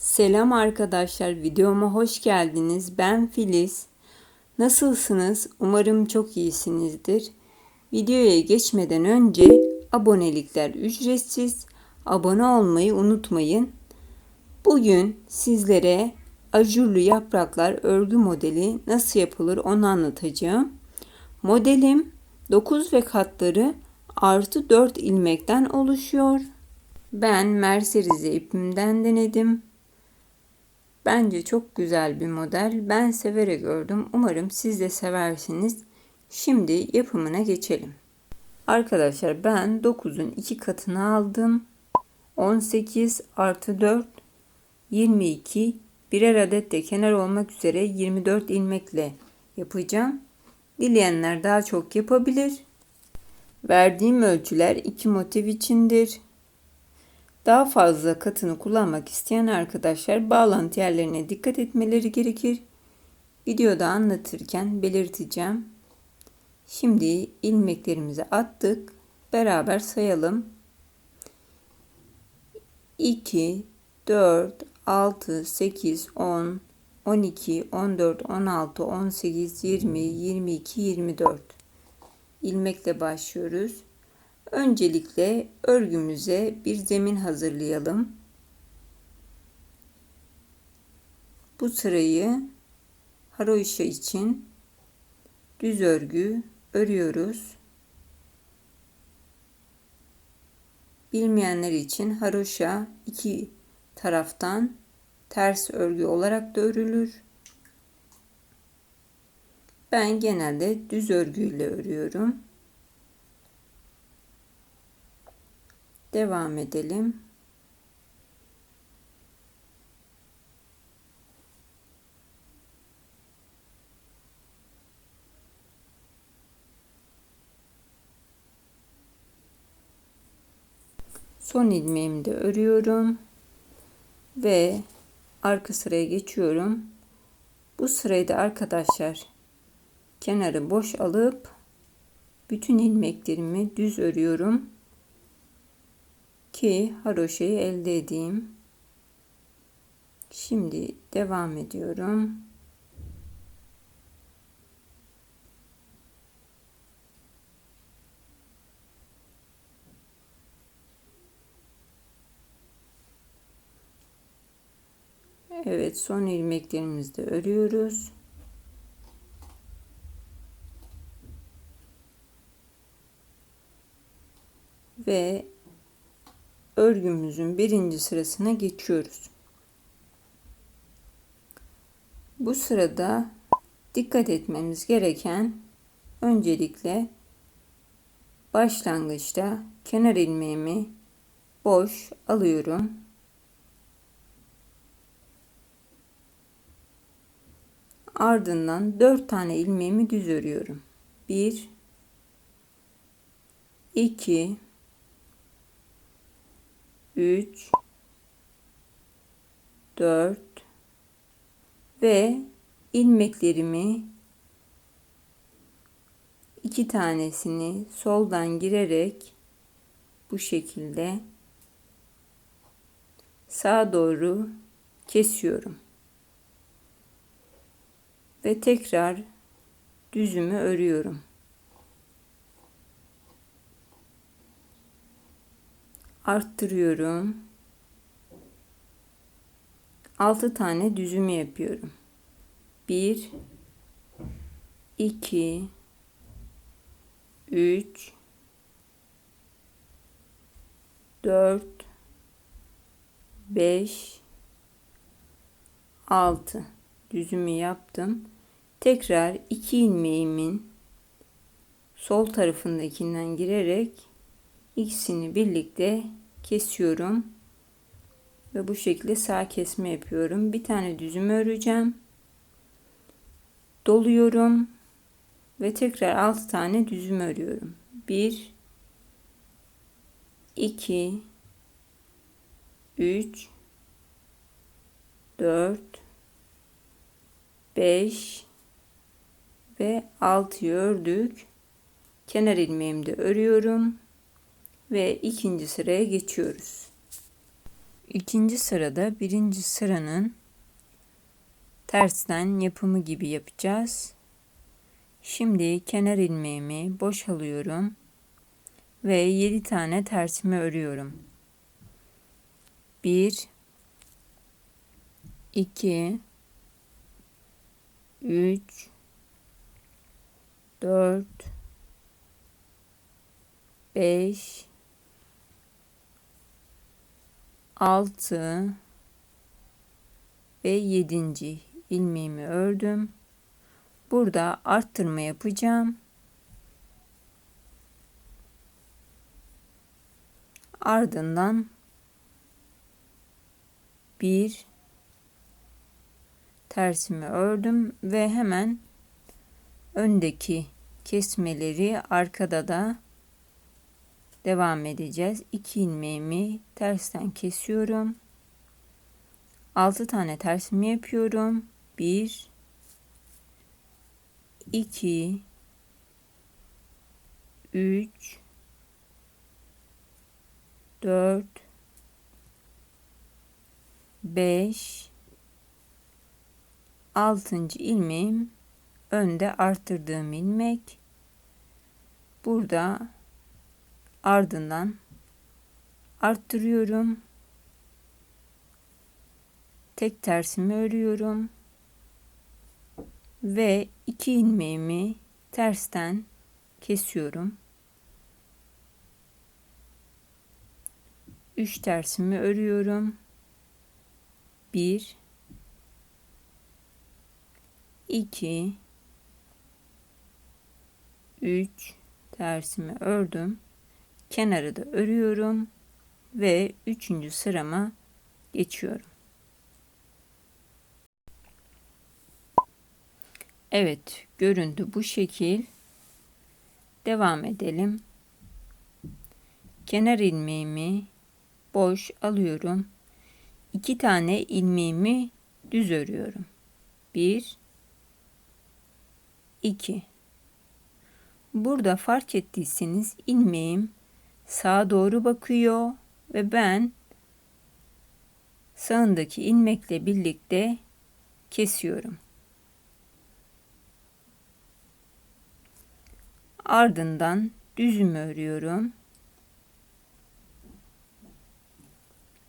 Selam arkadaşlar, videoma hoş geldiniz. Ben Filiz. Nasılsınız? Umarım çok iyisinizdir. Videoya geçmeden önce abonelikler ücretsiz. Abone olmayı unutmayın. Bugün sizlere ajurlu yapraklar örgü modeli nasıl yapılır onu anlatacağım. Modelim 9 ve katları artı 4 ilmekten oluşuyor. Ben Mercerize ipimden denedim. Bence çok güzel bir model. Ben severek gördüm. Umarım siz de seversiniz. Şimdi yapımına geçelim. Arkadaşlar ben 9'un 2 katını aldım. 18 artı 4 22 birer adet de kenar olmak üzere 24 ilmekle yapacağım. Dileyenler daha çok yapabilir. Verdiğim ölçüler iki motif içindir. Daha fazla katını kullanmak isteyen arkadaşlar bağlantı yerlerine dikkat etmeleri gerekir. Videoda anlatırken belirteceğim. Şimdi ilmeklerimizi attık. Beraber sayalım. 2, 4, 6, 8, 10, 12, 14, 16, 18, 20, 22, 24 ilmekle başlıyoruz. Öncelikle örgümüze bir zemin hazırlayalım. Bu sırayı haroşa için düz örgü örüyoruz. Bilmeyenler için haroşa iki taraftan ters örgü olarak da örülür. Ben genelde düz örgüyle örüyorum. Devam edelim. Son ilmeğimi de örüyorum ve arka sıraya geçiyorum. Bu sırayı da arkadaşlar kenarı boş alıp bütün ilmeklerimi düz örüyorum ki haroşayı elde edeyim. Şimdi devam ediyorum. Evet son ilmeklerimizi de örüyoruz. Ve örgümüzün birinci sırasına geçiyoruz. Bu sırada dikkat etmemiz gereken öncelikle başlangıçta kenar ilmeğimi boş alıyorum. Ardından 4 tane ilmeğimi düz örüyorum. 1 2 3 4 ve ilmeklerimi iki tanesini soldan girerek bu şekilde sağa doğru kesiyorum. Ve tekrar düzümü örüyorum. Arttırıyorum. 6 tane düzümü yapıyorum. 1 2 3 4 5 6 düzümü yaptım. Tekrar iki ilmeğimin sol tarafındakinden girerek ikisini birlikte kesiyorum. Ve bu şekilde sağ kesme yapıyorum. Bir tane düzüm öreceğim. Doluyorum. Ve tekrar 6 tane düzüm örüyorum. 1 2 3 4 5 ve 6'yı ördük. Kenar ilmeğimi de örüyorum ve ikinci sıraya geçiyoruz. İkinci sırada birinci sıranın tersten yapımı gibi yapacağız. Şimdi kenar ilmeğimi boşalıyorum ve 7 tane tersimi örüyorum. 1 2 3 4 5 6 ve 7. ilmeğimi ördüm. Burada arttırma yapacağım. Ardından bir tersimi ördüm ve hemen öndeki kesmeleri arkada da devam edeceğiz. 2 ilmeğimi tersten kesiyorum. 6 tane tersimi yapıyorum. 1 2 3 4 5 6. ilmeğim önde arttırdığım ilmek burada ardından arttırıyorum. Tek tersimi örüyorum. Ve iki ilmeğimi tersten kesiyorum. 3 tersimi örüyorum. 1 2 3 tersimi ördüm kenarı da örüyorum ve üçüncü sırama geçiyorum. Evet görüntü bu şekil. Devam edelim. Kenar ilmeğimi boş alıyorum. İki tane ilmeğimi düz örüyorum. 1 2 Burada fark ettiyseniz ilmeğim sağa doğru bakıyor ve ben sağındaki ilmekle birlikte kesiyorum. Ardından düzümü örüyorum.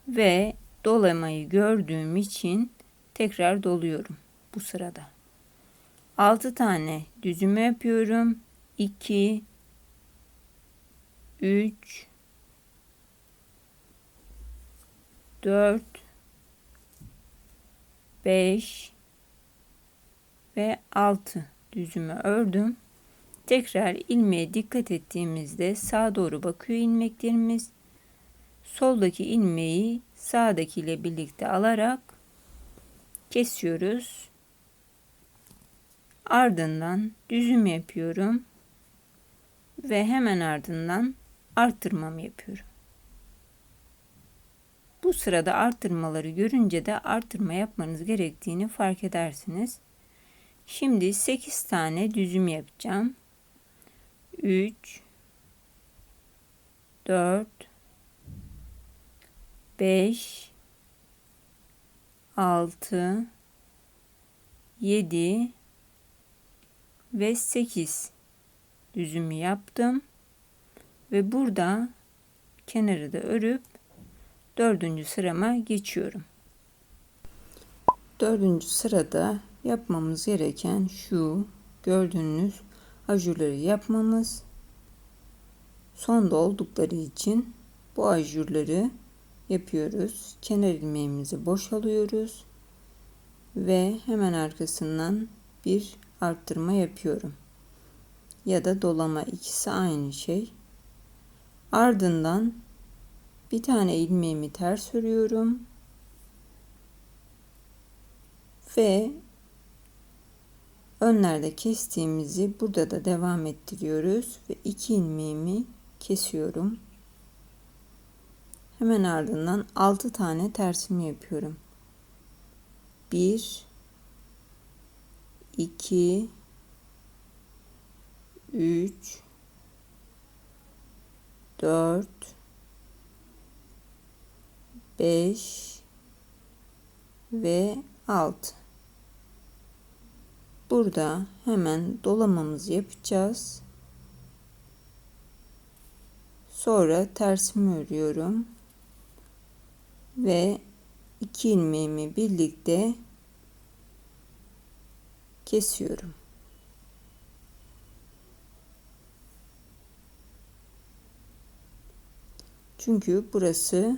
Ve dolamayı gördüğüm için tekrar doluyorum bu sırada. 6 tane düzümü yapıyorum. 2 3 4 5 ve 6 düzümü ördüm. Tekrar ilmeğe dikkat ettiğimizde sağa doğru bakıyor ilmeklerimiz. Soldaki ilmeği sağdaki ile birlikte alarak kesiyoruz. Ardından düzüm yapıyorum ve hemen ardından arttırmamı yapıyorum. Bu sırada arttırmaları görünce de arttırma yapmanız gerektiğini fark edersiniz. Şimdi 8 tane düzüm yapacağım. 3 4 5 6 7 ve 8 düzümü yaptım. Ve burada kenarı da örüp dördüncü sırama geçiyorum. Dördüncü sırada yapmamız gereken şu gördüğünüz ajurları yapmamız. Sonda oldukları için bu ajurları yapıyoruz. Kenar ilmeğimizi boşalıyoruz ve hemen arkasından bir arttırma yapıyorum ya da dolama ikisi aynı şey. Ardından bir tane ilmeğimi ters örüyorum. Ve önlerde kestiğimizi burada da devam ettiriyoruz ve iki ilmeğimi kesiyorum. Hemen ardından 6 tane tersimi yapıyorum. 1 2 3 4 5 ve 6. Burada hemen dolamamızı yapacağız. Sonra tersimi örüyorum. Ve iki ilmeğimi birlikte kesiyorum. Çünkü burası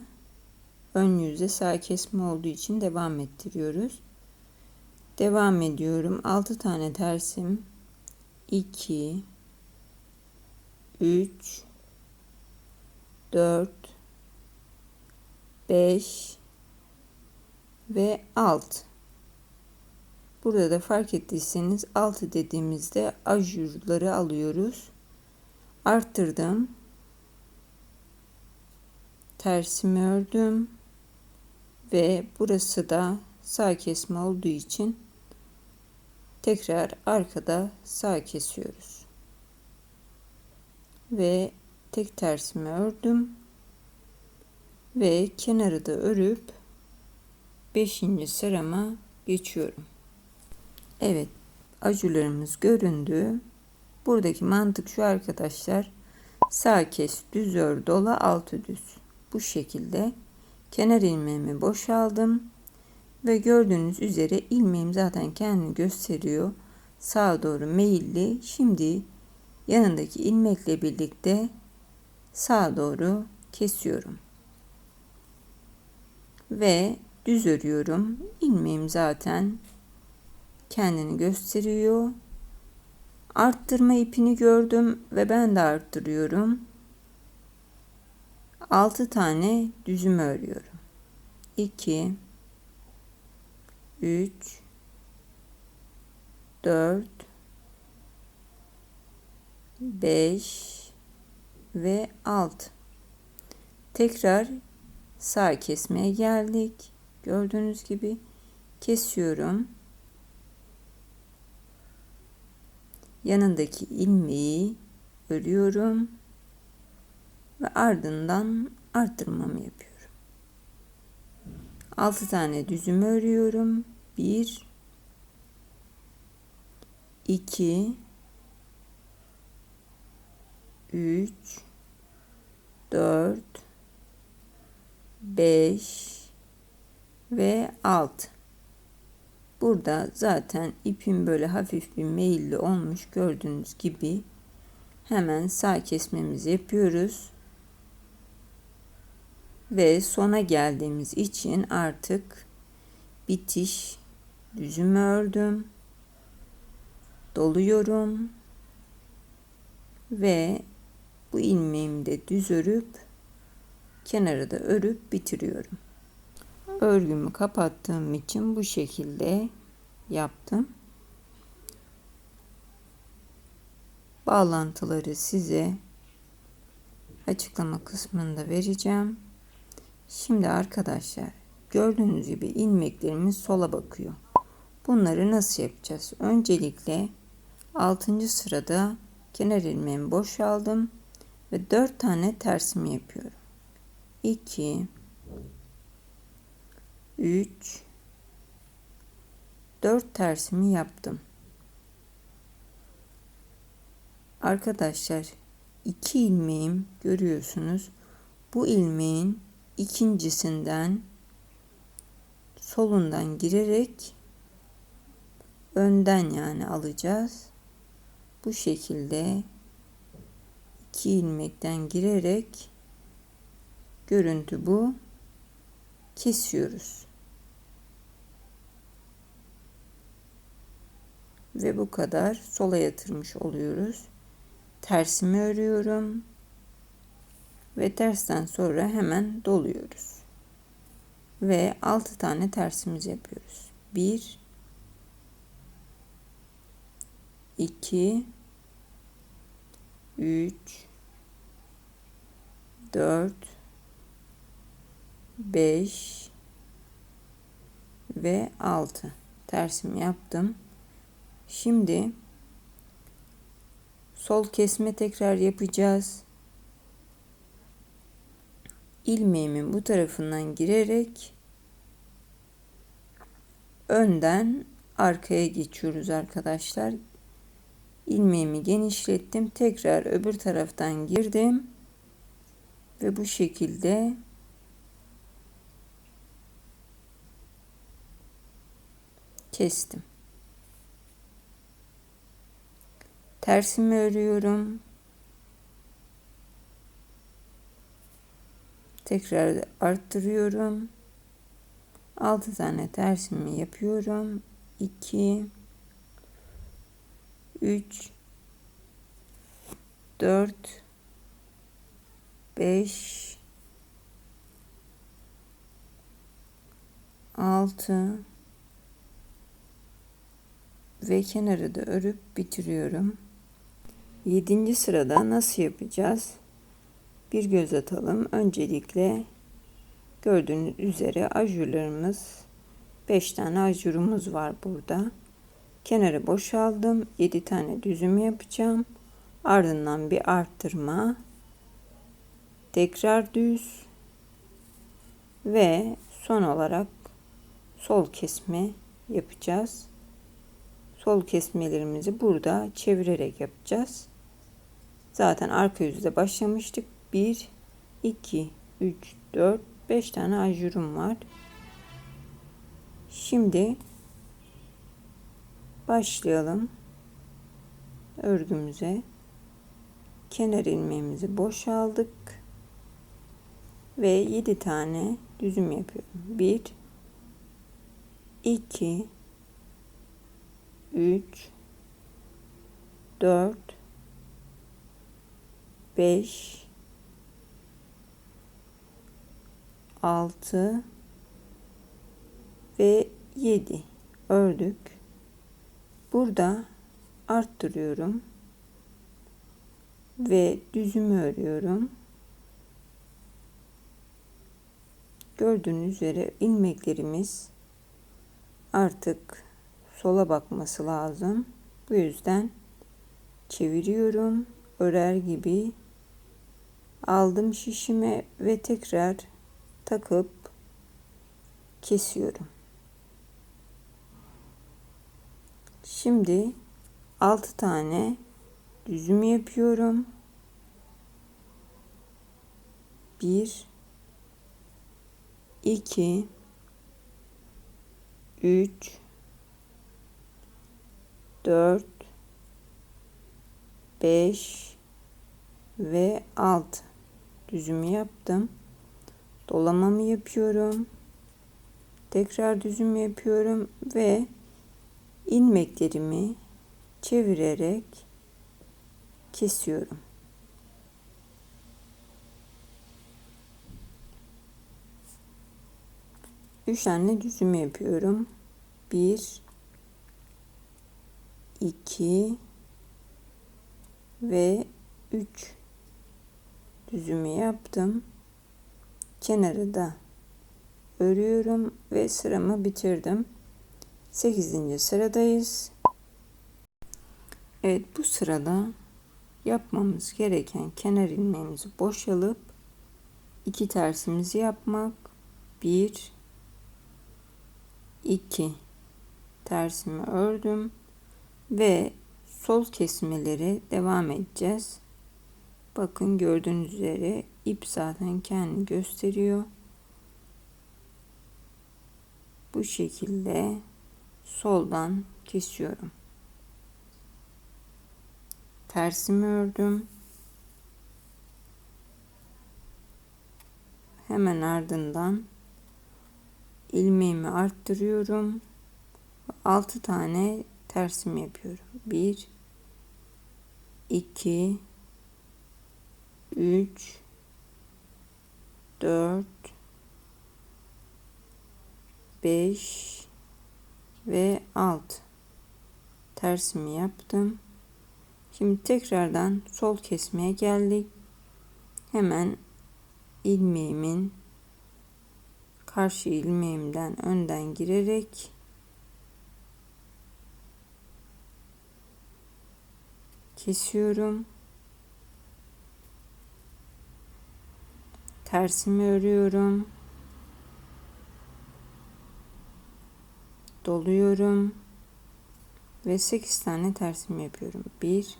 ön yüzde sağ kesme olduğu için devam ettiriyoruz. Devam ediyorum. 6 tane tersim. 2 3 4 5 ve 6. Burada da fark ettiyseniz 6 dediğimizde ajurları alıyoruz. Arttırdım. Tersimi ördüm. Ve burası da sağ kesme olduğu için tekrar arkada sağ kesiyoruz. Ve tek tersimi ördüm. Ve kenarı da örüp 5. sırama geçiyorum. Evet, ajularımız göründü. Buradaki mantık şu arkadaşlar. Sağ kes, düz ör, dola, altı düz. Bu şekilde kenar ilmeğimi boşaldım. Ve gördüğünüz üzere ilmeğim zaten kendini gösteriyor. Sağa doğru meyilli. Şimdi yanındaki ilmekle birlikte sağa doğru kesiyorum. Ve düz örüyorum. İlmeğim zaten kendini gösteriyor. Arttırma ipini gördüm ve ben de arttırıyorum. 6 tane düzüm örüyorum. 2 3 4 5 ve 6 tekrar sağ kesmeye geldik. Gördüğünüz gibi kesiyorum. Yanındaki ilmeği örüyorum ve ardından arttırmamı yapıyorum. 6 tane düzüm örüyorum. 1 2 3 4 5 ve 6 burada zaten ipim böyle hafif bir meyilli olmuş. Gördüğünüz gibi hemen sağ kesmemizi yapıyoruz ve sona geldiğimiz için artık bitiş düzümü ördüm doluyorum ve bu ilmeğimi de düz örüp kenarı da örüp bitiriyorum. Örgümü kapattığım için bu şekilde yaptım. Bağlantıları size açıklama kısmında vereceğim. Şimdi arkadaşlar gördüğünüz gibi ilmeklerimiz sola bakıyor. Bunları nasıl yapacağız? Öncelikle 6. sırada kenar ilmeğimi boşaldım ve 4 tane tersimi yapıyorum. 2 3 4 tersimi yaptım. Arkadaşlar 2 ilmeğim görüyorsunuz. Bu ilmeğin ikincisinden solundan girerek önden yani alacağız. Bu şekilde iki ilmekten girerek görüntü bu. Kesiyoruz. Ve bu kadar sola yatırmış oluyoruz. Tersimi örüyorum ve tersten sonra hemen doluyoruz. Ve 6 tane tersimiz yapıyoruz. 1 2 3 4 5 ve 6 tersimi yaptım. Şimdi sol kesme tekrar yapacağız. İlmeğimin bu tarafından girerek önden arkaya geçiyoruz arkadaşlar. İlmeğimi genişlettim. Tekrar öbür taraftan girdim. Ve bu şekilde kestim. Tersimi örüyorum. Tekrar arttırıyorum. 6 tane tersimi yapıyorum. 2 3 4 5 6 ve kenarı da örüp bitiriyorum. 7. sırada nasıl yapacağız? Bir göz atalım. Öncelikle gördüğünüz üzere ajurlarımız 5 tane ajurumuz var burada. Kenarı boşaldım. 7 tane düzüm yapacağım. Ardından bir arttırma. Tekrar düz. Ve son olarak sol kesme yapacağız. Sol kesmelerimizi burada çevirerek yapacağız. Zaten arka yüzde başlamıştık. 1, 2, 3, 4, 5 tane ajurum var. Şimdi başlayalım örgümüze. Kenar ilmeğimizi boşaldık. Ve 7 tane düzüm yapıyorum. 1 2 3 4 5 6 ve 7 ördük. Burada arttırıyorum ve düzümü örüyorum. Gördüğünüz üzere ilmeklerimiz artık sola bakması lazım. Bu yüzden çeviriyorum. Örer gibi aldım şişime ve tekrar takıp kesiyorum. Şimdi 6 tane düzüm yapıyorum. 1 2 3 4 5 ve 6 düzümü yaptım. Dolamamı yapıyorum. Tekrar düzüm yapıyorum ve ilmeklerimi çevirerek kesiyorum. Üç tane düzüm yapıyorum. Bir, iki ve üç düzümü yaptım. Kenarı da örüyorum ve sıramı bitirdim. 8. sıradayız. Evet bu sırada yapmamız gereken kenar ilmeğimizi boşalıp iki tersimizi yapmak. 1 2 tersimi ördüm ve sol kesmeleri devam edeceğiz. Bakın gördüğünüz üzere ip zaten kendini gösteriyor. Bu şekilde soldan kesiyorum. Tersimi ördüm. Hemen ardından ilmeğimi arttırıyorum. 6 tane tersimi yapıyorum. 1 2 3 4 5 ve 6 tersimi yaptım. Şimdi tekrardan sol kesmeye geldik. Hemen ilmeğimin karşı ilmeğimden önden girerek kesiyorum. Tersimi örüyorum. Doluyorum. Ve 8 tane tersimi yapıyorum. 1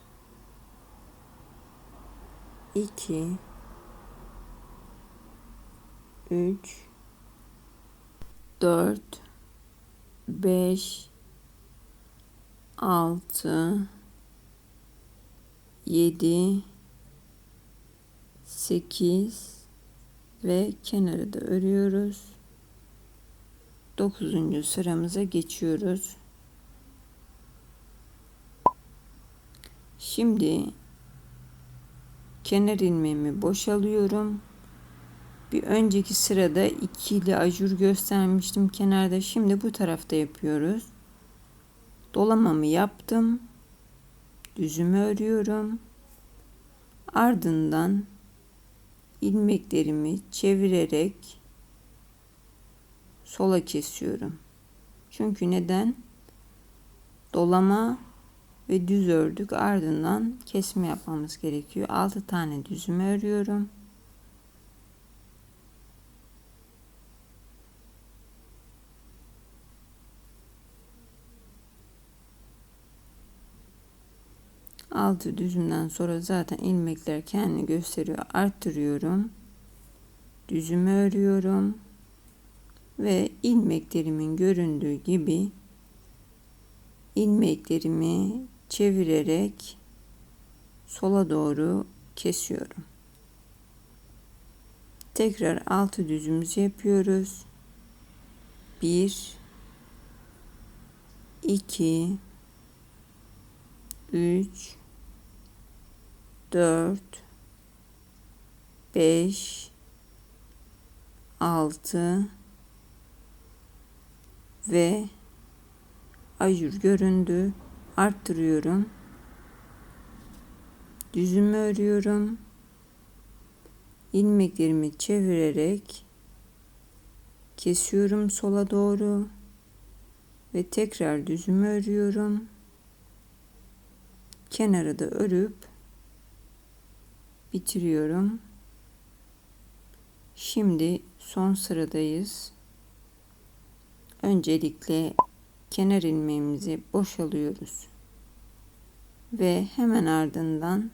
2 3 4 5 6 7 8 ve kenarı da örüyoruz. 9. sıramıza geçiyoruz. Şimdi kenar ilmeğimi boşalıyorum. Bir önceki sırada ikili ajur göstermiştim kenarda. Şimdi bu tarafta yapıyoruz. Dolamamı yaptım. Düzümü örüyorum. Ardından ilmeklerimi çevirerek sola kesiyorum. Çünkü neden? Dolama ve düz ördük. Ardından kesme yapmamız gerekiyor. 6 tane düzümü örüyorum. Altı düzümden sonra zaten ilmekler kendini gösteriyor. Arttırıyorum. Düzümü örüyorum. Ve ilmeklerimin göründüğü gibi ilmeklerimi çevirerek sola doğru kesiyorum. Tekrar altı düzümüzü yapıyoruz. 1 2 3 4 5 6 ve ajur göründü. Arttırıyorum. Düzümü örüyorum. ilmeklerimi çevirerek kesiyorum sola doğru ve tekrar düzümü örüyorum. Kenarı da örüp bitiriyorum. Şimdi son sıradayız. Öncelikle kenar ilmeğimizi boşalıyoruz. Ve hemen ardından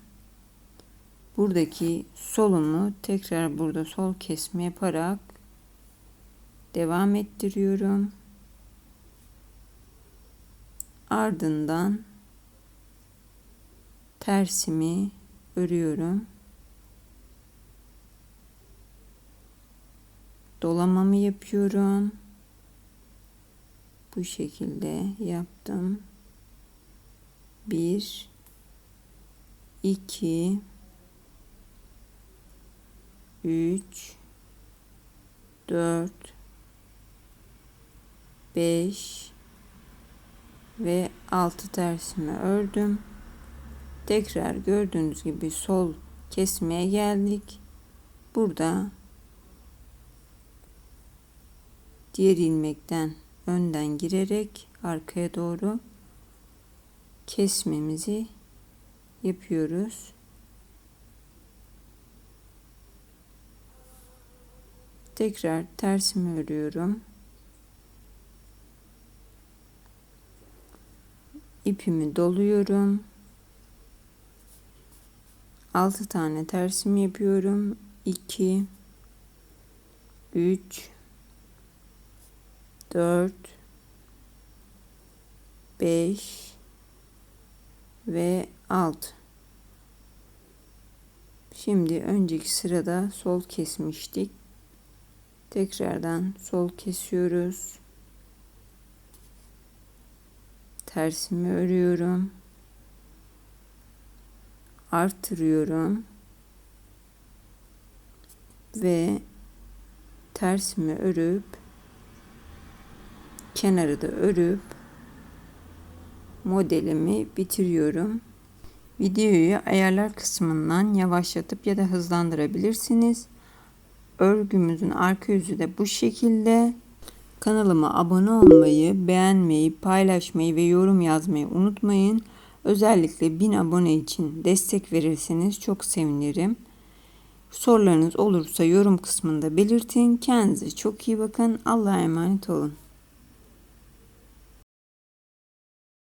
buradaki solumu tekrar burada sol kesme yaparak devam ettiriyorum. Ardından tersimi örüyorum. Dolamamı yapıyorum. Bu şekilde yaptım. 1 2 3 4 5 ve 6 tersimi ördüm. Tekrar gördüğünüz gibi sol kesmeye geldik. Burada diğer ilmekten önden girerek arkaya doğru kesmemizi yapıyoruz. Tekrar tersimi örüyorum. ipimi doluyorum. 6 tane tersimi yapıyorum. 2 3 4 5 ve 6 Şimdi önceki sırada sol kesmiştik. Tekrardan sol kesiyoruz. Tersimi örüyorum. Artırıyorum. Ve tersimi örüp kenarı da örüp modelimi bitiriyorum. Videoyu ayarlar kısmından yavaşlatıp ya da hızlandırabilirsiniz. Örgümüzün arka yüzü de bu şekilde. Kanalıma abone olmayı, beğenmeyi, paylaşmayı ve yorum yazmayı unutmayın. Özellikle 1000 abone için destek verirseniz çok sevinirim. Sorularınız olursa yorum kısmında belirtin. Kendinize çok iyi bakın. Allah'a emanet olun.